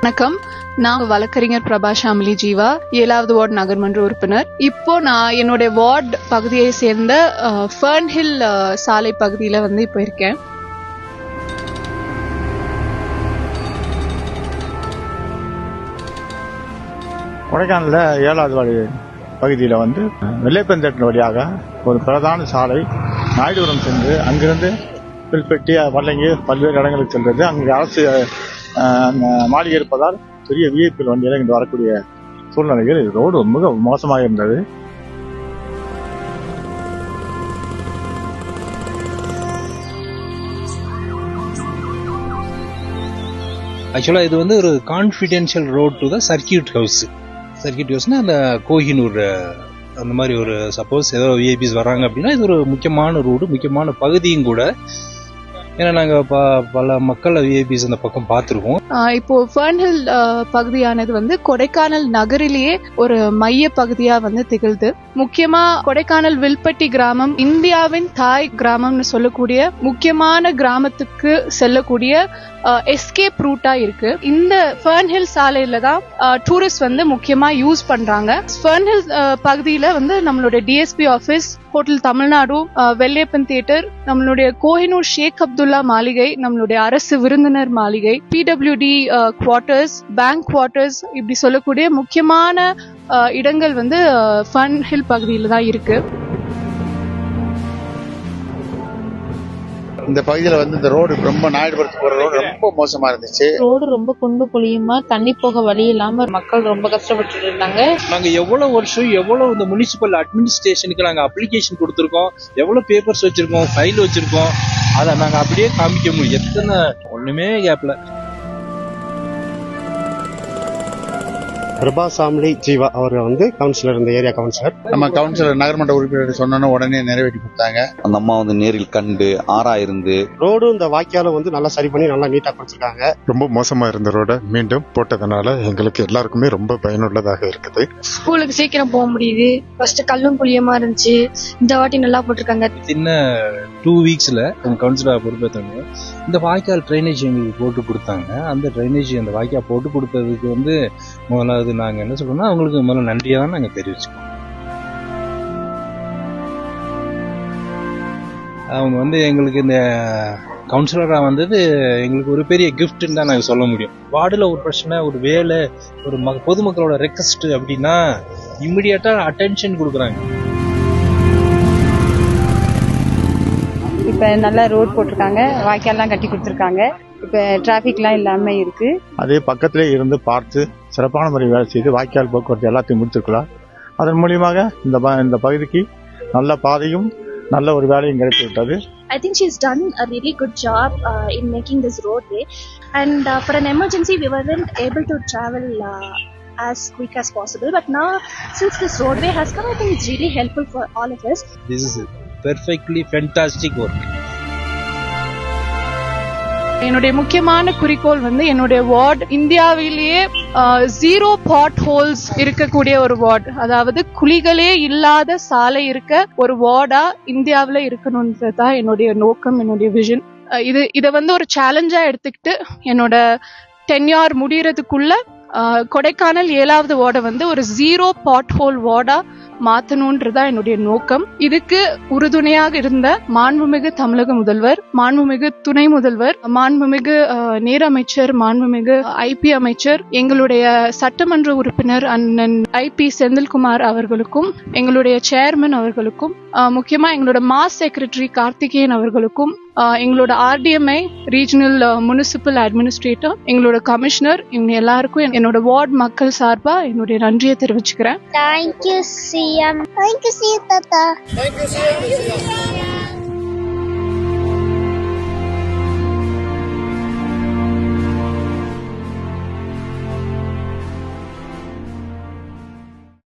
வணக்கம். நான் வழக்கறிஞர் பிரபா ஷாமிலி ஜீவா ஏழாவது வார்டு நகர்மன்ற உறுப்பினர். இப்போ நான் என்னுடைய வார்டு பகுதியை சேர்ந்த ஃபர்ன்ஹில் சாலை பகுதியில் வந்து இப்போ இருக்கேன். கொடைக்கானல ஏழாவது வழி பகுதியில் வந்து வெள்ளைப்பந்தட்டின் வழியாக ஒரு பிரதான சாலை நாயுடுபுரம் சென்று அங்கிருந்து பில்பெட்டி வல்லங்கி பல்வேறு இடங்களுக்கு சென்றது. அங்கு அரசு மாளிகை இருப்பதால் பெரிய விஐபி வண்டியில் இங்கு வரக்கூடிய சூழ்நிலைகள் ரோடு மிக மோசமாக இருந்தது. ஆக்சுவலாக இது வந்து ஒரு confidential road to the circuit house circuit ஹவுஸ்னா அந்த கோஹினூர் அந்த மாதிரி ஒரு சப்போஸ் ஏதோ விஐபிஸ் வர்றாங்க அப்படின்னா இது ஒரு முக்கியமான ரோடு முக்கியமான பகுதியும் கூட ஏன்னா நாங்கள் ப பல மக்கள் விஐபிஸ் அந்த பக்கம் பார்த்துருக்கோம். இப்போ ஃபர்ன்ஹில் பகுதியானது வந்து கொடைக்கானல் நகரிலேயே ஒரு மைய பகுதியா வந்து திகழ்து. முக்கியமா கொடைக்கானல் வில்பட்டி கிராமம் இந்தியாவின் தாய் கிராமம்னு சொல்லக்கூடிய முக்கியமான கிராமத்துக்கு செல்லக்கூடிய எஸ்கேப் ரூட்டா இருக்கு. இந்த ஃபர்ன் ஹில் சாலையில தான் டூரிஸ்ட் வந்து முக்கியமா யூஸ் பண்றாங்க. ஃபர்ன் ஹில் பகுதியில வந்து நம்மளுடைய DSP office hotel Tamil Nadu Vellaiyappan theatre நம்மளுடைய கோஹினூர் ஷேக் அப்துல் அப்துல்லா மாளிகை நம்மளுடைய அரசு விருந்தினர் மாளிகை பிடபிள்யூடி குவார்ட்டர்ஸ் பேங்க் குவார்ட்டர்ஸ் இப்படி சொல்லக்கூடிய முக்கியமான ஆஹ், இடங்கள் வந்து ஃபன் ஹில் பகுதியில் தான் இருக்கு. இந்த பகுதியில் வந்து இந்த ரோடு ரொம்ப நாயுடுபுரத்துக்கு போகிற ரோடு ரொம்ப மோசமாக இருந்துச்சு. ரோடு ரொம்ப குண்டு குழியுமா தண்ணி போக வழி இல்லாம மக்கள் ரொம்ப கஷ்டப்பட்டு இருந்தாங்க. நாங்கள் எவ்வளோ வருஷம் எவ்வளோ இந்த முனிசிபல் அட்மினிஸ்ட்ரேஷனுக்கு நாங்கள் அப்ளிகேஷன் கொடுத்துருக்கோம் எவ்வளோ பேப்பர்ஸ் வச்சுருக்கோம் ஃபைல் வச்சுருக்கோம் அதை நாங்கள் அப்படியே காமிக்க முடியும். எத்தனை ஒன்றுமே கேப்பில் பிரபா சாம்லி ஜீவா அவர் வந்து கவுன்சிலர் இந்த ஏரியா கவுன்சிலர் நம்ம கவுன்சிலர் நகர்மன்ற உறுப்பினர் சொன்னோன்னு உடனே நிறைவேற்றி கொடுத்தாங்க. அந்த அம்மா வந்து நேரில் கண்டு ஆராயிருந்து ரோடும் இந்த வாய்க்காலும் வந்து நல்லா சரி பண்ணி நல்லா நீட்டா கொடுத்துருக்காங்க. ரொம்ப மோசமா இருந்த ரோட மீண்டும் போட்டதுனால எங்களுக்கு எல்லாருக்குமே ரொம்ப பயனுள்ளதாக இருக்குது. ஸ்கூலுக்கு சீக்கிரம் போக முடியுது. ஃபர்ஸ்ட் கல்லும் புளியமா இருந்துச்சு. இந்த வாட்டி நல்லா போட்டிருக்காங்க. சின்ன டூ வீக்ஸில் கவுன்சிலராக பொறுப்பேற்றவங்க இந்த வாய்க்கால் ட்ரைனேஜ் எங்களுக்கு போட்டு கொடுத்தாங்க. அந்த ட்ரைனேஜ் அந்த வாய்க்கால் போட்டு கொடுத்ததுக்கு வந்து முதலாவது நாங்கள் என்ன சொல்றோம்னா அவங்களுக்கு முதல்ல நன்றியாக தான் நாங்கள் தெரிவிச்சுக்கோம். அவங்க வந்து எங்களுக்கு இந்த கவுன்சிலராக வந்தது எங்களுக்கு ஒரு பெரிய கிஃப்ட்னு தான் நாங்கள் சொல்ல முடியும். வார்டில் ஒரு பிரச்சனை ஒரு வேலை ஒரு ம பொதுமக்களோட ரெக்வஸ்ட் அப்படின்னா இம்மிடியட்டாக அட்டென்ஷன் கொடுக்குறாங்க. இப்ப நல்லா ரோட் போட்டிருக்காங்க வாய்க்கால்லாம் கட்டி கொடுத்துருக்காங்க இப்ப டிராபிக்லாம் இல்லாம இருக்கு அதே பக்கத்திலே இருந்து பார்த்து சிறப்பான முறை வேலை செய்து வாய்க்கால் போக்குவரத்து எல்லாத்தையும் முடித்திருக்கலாம் அதன் மூலியமாக இந்த ப- இந்த பகுதிக்கு நல்ல பாதையும் நல்ல ஒரு வேலையும் கிடைத்து விட்டது I think she's done a really good job uh, in making this roadway. And uh, for an emergency, we weren't able to travel uh, as quick as possible. But now, since this roadway has come, I think it's really helpful for all of us. This is perfectly fantastic work என்னுடைய முக்கியமான குறிக்கோள் வந்து என்னுடைய ward இந்தியாவிலேயே zero பாட் holes இருக்கக்கூடிய ஒரு ward அதாவது குழிகளே இல்லாத சாலை இருக்க ஒரு வார்டா இந்தியாவில் இருக்கணும்ன்றது தான் என்னுடைய நோக்கம் என்னுடைய விஷன் இது இதை வந்து ஒரு சேலஞ்சா எடுத்துக்கிட்டு என்னோட டென்யார் முடிகிறதுக்குள்ள கொடைக்கானல் ஏழாவது வார்டை வந்து ஒரு ஜீரோ பாட் ஹோல் வார்டா மாத்தணும்ன்றதா என்னுடைய நோக்கம். இதுக்கு உறுதுணையாக இருந்த மாண்புமிகு தமிழக முதல்வர் மாண்புமிகு துணை முதல்வர் மாண்புமிகு நேர அமைச்சர் மாண்புமிகு ஐபி அமைச்சர் எங்களுடைய சட்டமன்ற உறுப்பினர் அண்ணன் ஐபி செந்தில்குமார் அவர்களுக்கும் எங்களுடைய சேர்மன் அவர்களுக்கும் முக்கியமா எங்களோட மாஸ் செக்ரட்டரி கார்த்திகேயன் அவர்களுக்கும் எங்களோட ஆர்டிஎம்ஐ ரீஜனல் முனிசிபல் அட்மினிஸ்ட்ரேட்டர் எங்களோட கமிஷனர் இவங்க எல்லாருக்கும் என்னோட வார்டு மக்கள் சார்பா என்னுடைய நன்றியை தெரிவிச்சுக்கிறேன் Thank you, CM. Thank you, CM Tata.